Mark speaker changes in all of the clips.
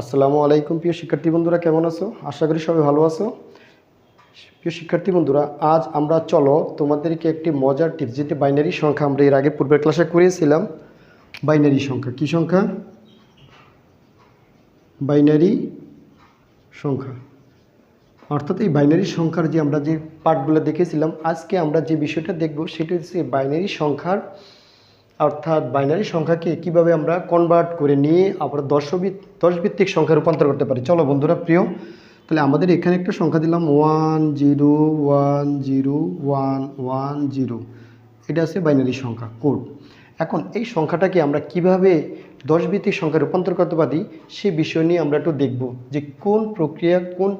Speaker 1: আসসালামু আলাইকুম, প্রিয় শিক্ষার্থী বন্ধুরা, কেমন আছো? আশা করি সবাই ভালো আছো। প্রিয় শিক্ষার্থী বন্ধুরা, আজ আমরা চলো তোমাদেরকে একটি মজার টিপস, যেটি বাইনারি সংখ্যা আমরা এর আগে পূর্বের ক্লাসে করিয়েছিলাম। বাইনারি সংখ্যা, কি সংখ্যা? বাইনারি সংখ্যা। অর্থাৎ এই বাইনারি সংখ্যার যে আমরা যে পার্টগুলো দেখেছিলাম, আজকে আমরা যে বিষয়টা দেখব, সেটা হচ্ছে বাইনারি সংখ্যার অর্থাৎ বাইনারি সংখ্যাকে কীভাবে আমরা কনভার্ট করে নিয়ে আবার দশবিত দশ ভিত্তিক সংখ্যা রূপান্তর করতে পারি। চলো বন্ধুরা, প্রিয়, তাহলে আমাদের এখানে একটা সংখ্যা দিলাম one zero one zero one one zero এটা আছে বাইনারি সংখ্যা কোড এখন এই সংখ্যাটাকে আমরা কীভাবে দশ ভিত্তিক সংখ্যা রূপান্তর করতে পারি, সে বিষয় নিয়ে আমরা একটু দেখব যে কোন প্রক্রিয়া, কোন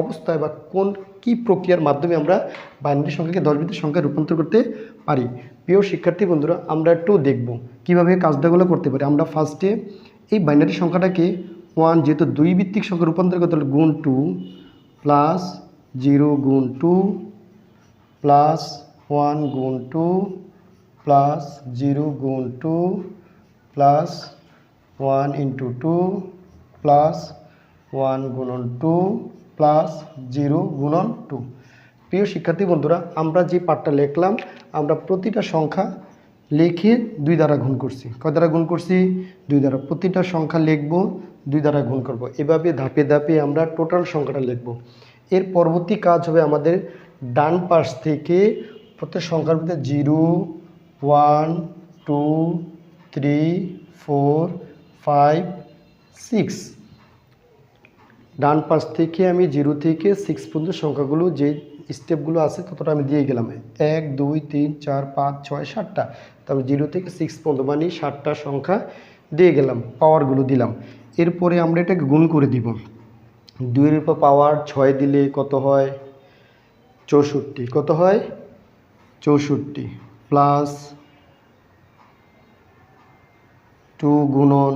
Speaker 1: অবস্থায় বা কোন কি প্রক্রিয়ার মাধ্যমে আমরা বাইনারি সংখ্যাকে দশ ভিত্তিক সংখ্যায় রূপান্তর করতে পারি? প্রিয় শিক্ষার্থী বন্ধুরা, আমরা একটু দেখব কীভাবে কাজটাগুলো করতে পারি। আমরা ফার্স্টে এই বাইনারি সংখ্যাটাকে ওয়ান যেহেতু দুই ভিত্তিক সংখ্যা রূপান্তর করতে হলে গুণ টু প্লাস জিরো গুণ টু প্লাস ওয়ান গুণ টু প্লাস জিরো গুণ two plus one into two plus one গুণন টু প্লাস জিরো গুণন টু। প্রিয় শিক্ষার্থী বন্ধুরা, আমরা যে পাঠটা লিখলাম, আমরা প্রতিটা সংখ্যা লিখে দুই দ্বারা গুণ করছি। কয় দ্বারা গুণ করছি? দুই দ্বারা। প্রতিটা সংখ্যা লিখব, দুই দ্বারা গুণ করব। এভাবে ধাপে ধাপে আমরা টোটাল সংখ্যাটা লিখব। এর পরবর্তী কাজ হবে আমাদের ডান পাশ থেকে প্রত্যেক সংখ্যার মধ্যে zero, one, two, three, four, five, six ডান পাশ থেকে আমি জিরো থেকে সিক্স পর্যন্ত সংখ্যাগুলো যে স্টেপগুলো আছে ততটা আমি দিয়ে গেলাম। এক, দুই, তিন, চার, পাঁচ, ছয়, সাতটা। তারপর জিরো থেকে সিক্স পর্যন্ত মানে সাতটা সংখ্যা দিয়ে গেলাম পাওয়ারগুলো দিলাম। এরপরে আমরা এটাকে গুণ করে দিব। দুইয়ের উপর পাওয়ার ছয় দিলে কত হয়? চৌষট্টি। কত হয়? চৌষট্টি প্লাস টু গুণন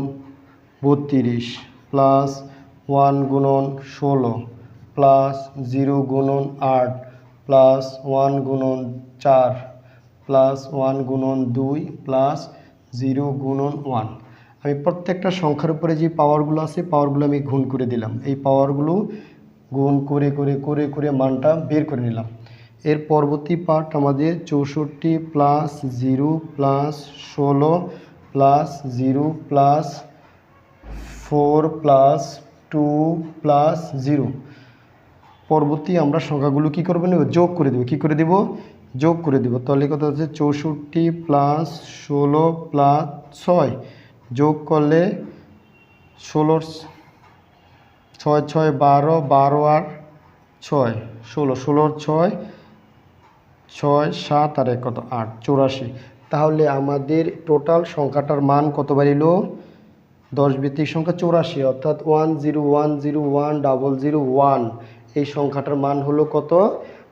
Speaker 1: বত্রিশ প্লাস ওয়ান গুণন ষোলো প্লাস জিরো গুণন আট প্লাস ওয়ান গুণন চার প্লাস ওয়ান গুণন দুই প্লাস জিরো গুণন ওয়ান। আমি প্রত্যেকটা সংখ্যার উপরে যে পাওয়ারগুলো আছে, পাওয়ারগুলো আমি গুণ করে দিলাম। এই পাওয়ারগুলো গুণ করে করে করে করে মানটা বের করে নিলাম। এর পরবর্তী পার্ট আমাদের চৌষট্টি প্লাস জিরো প্লাস ষোলো plus zero plus four plus two plus zero পরবর্তী আমরা সংখ্যাগুলো কী করব নেব? যোগ করে দেবো। কী করে দেব? যোগ করে দেবো। তাহলে কথা হচ্ছে? চৌষট্টি প্লাস ষোলো প্লাস ছয়। যোগ করলে ষোলোর ছয় ছয়, বারো বারো আর ছয়। ষোলো। ষোলোর ছয় ছয়, সাত আর এক কত? আট। চৌরাশি। তাহলে আমাদের টোটাল সংখ্যাটার মান কত বাড়িল? দশ ভিত্তিক সংখ্যা চৌরাশি, অর্থাৎ one zero one zero one double zero one এই সংখ্যাটার মান হলো কত?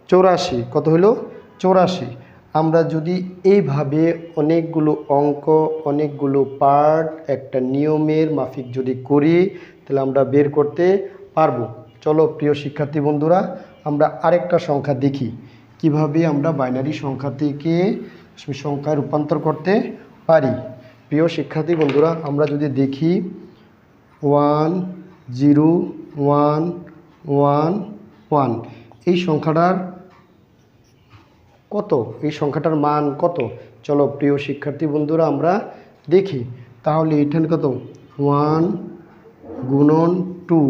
Speaker 1: চৌরাশি। কত হলো? চৌরাশি। আমরা যদি এইভাবে অনেকগুলো অঙ্ক, অনেকগুলো পার্ট একটা নিয়মের মাফিক যদি করি, তাহলে আমরা বের করতে পারব। চলো প্রিয় শিক্ষার্থী বন্ধুরা, আমরা আরেকটা সংখ্যা দেখি। কীভাবে আমরা বাইনারি সংখ্যা থেকে সংখ্যায় রূপান্তর করতে পারি? প্রিয় শিক্ষার্থী বন্ধুরা, আমরা যদি দেখি, one, zero, one one one, এই সংখ্যাটার কত? এই সংখ্যাটার মান কত? চলো প্রিয় শিক্ষার্থী বন্ধুরা, আমরা দেখি। তাহলে এখানে কত? ওয়ান গুণন টু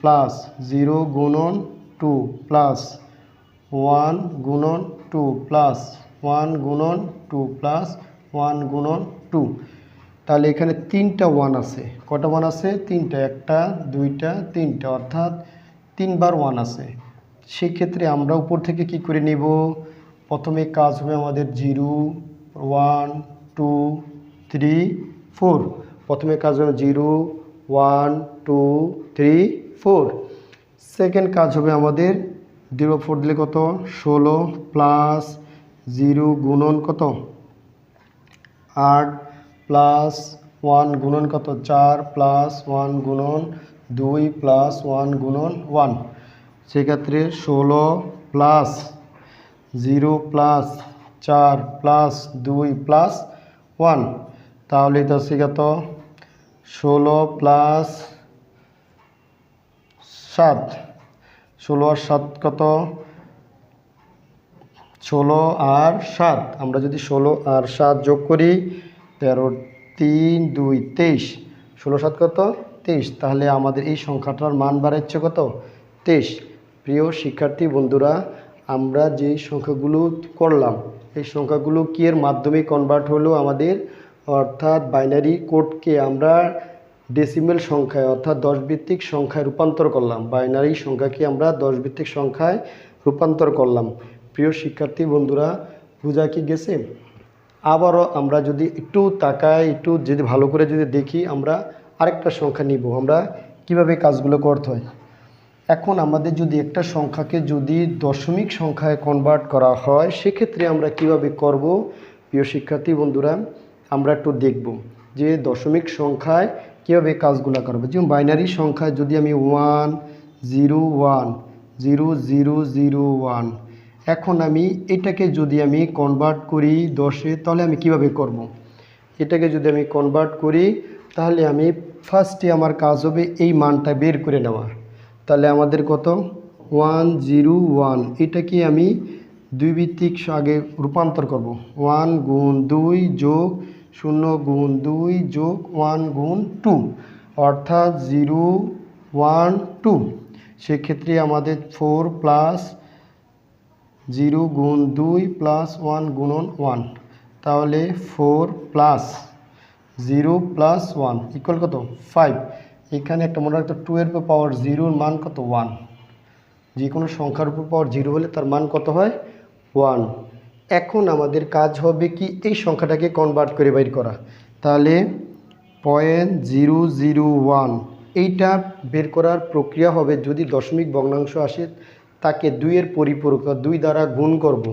Speaker 1: প্লাস জিরো গুণন টু প্লাস ওয়ান গুণন টু প্লাস ওয়ান গুণন টু প্লাস ওয়ান গুণন টু। তাহলে এখানে তিনটা ওয়ান আছে। কটা ওয়ান আছে? তিনটা, একটা, দুইটা, তিনটা। অর্থাৎ তিনবার ওয়ান আছে। সেক্ষেত্রে আমরা উপর থেকে কি করে নিব? প্রথমে কাজ হবে আমাদের zero one two three four প্রথমে কাজ হবে zero one two three four second কাজ হবে আমাদের জিরো ফোর দিলে কত? ষোলো প্লাস জিরো গুণন কত? আট প্লাস ওয়ান গুণন কত? চার প্লাস ওয়ান গুণন দুই প্লাস ওয়ান গুণন ওয়ান। সেক্ষেত্রে ষোলো প্লাস জিরো প্লাস চার প্লাস দুই প্লাস ওয়ান। তাহলে এটা হচ্ছে ষোলো প্লাস সাত। ষোলো আর সাত কত? ষোলো আর সাত। আমরা যদি ষোলো আর সাত যোগ করি তেরো, তিন, দুই, তেইশ। ষোলো সাত কত? তেইশ। তাহলে আমাদের এই সংখ্যাটার মান বাড়াচ্ছে কত? তেইশ। প্রিয় শিক্ষার্থী বন্ধুরা, আমরা যে সংখ্যাগুলো করলাম, এই সংখ্যাগুলো কি এর মাধ্যমে কনভার্ট হলো আমাদের? অর্থাৎ বাইনারি কোডকে আমরা ডেসিমেল সংখ্যায়, অর্থাৎ দশ ভিত্তিক সংখ্যায় রূপান্তর করলাম। বাইনারি সংখ্যাকে আমরা দশ ভিত্তিক সংখ্যায় রূপান্তর করলাম। প্রিয় শিক্ষার্থী বন্ধুরা, বোঝা কি গেছে? আবারও আমরা যদি একটু তাকাই, একটু যদি ভালো করে যদি দেখি, আমরা আরেকটা সংখ্যা নিব। আমরা কীভাবে কাজগুলো করতে হয়? এখন আমাদের যদি একটা সংখ্যাকে যদি দশমিক সংখ্যায় কনভার্ট করা হয়, সেক্ষেত্রে আমরা কীভাবে করব? প্রিয় শিক্ষার্থী বন্ধুরা, আমরা একটু দেখব যে দশমিক সংখ্যায় কীভাবে কাজগুলো করব। যেমন বাইনারি সংখ্যায় যদি আমি one zero one zero zero zero one এখন আমি এটাকে যদি আমি কনভার্ট করি দশে, তাহলে আমি কীভাবে করব। এটাকে যদি আমি কনভার্ট করি, তাহলে আমি ফার্স্টে আমার কাজ হবে এই মানটা বের করে নেওয়া। তাহলে আমাদের কত? One zero one. এটাকে আমি দুই ভিত্তিক আগে রূপান্তর করব। ওয়ান গুণ দুই যোগ শূন্য গুণ দুই যোগ ওয়ান গুণ টু। অর্থাৎ জিরো ওয়ান টু। সেক্ষেত্রে আমাদের ফোর প্লাস জিরো গুণ দুই প্লাস ওয়ান গুণন ওয়ান, তাহলে four plus zero plus one equal কত? ফাইভ। এখানে একটা মনে রাখতো টু এর উপর পাওয়ার জিরোর মান কত? ওয়ান যে কোনো সংখ্যার উপর পাওয়ার জিরো হলে তার মান কত হয়? ওয়ান এখন আমাদের কাজ হবে কি? এই সংখ্যাটাকে কনভার্ট করে বাইর করা। তাহলে পয়েন্ট জিরো জিরো ওয়ান এইটা বের করার প্রক্রিয়া হবে যদি দশমিক ভগ্নাংশ আসে তাকে দুইয়ের পরিপূরক দুই দ্বারা গুণ করব।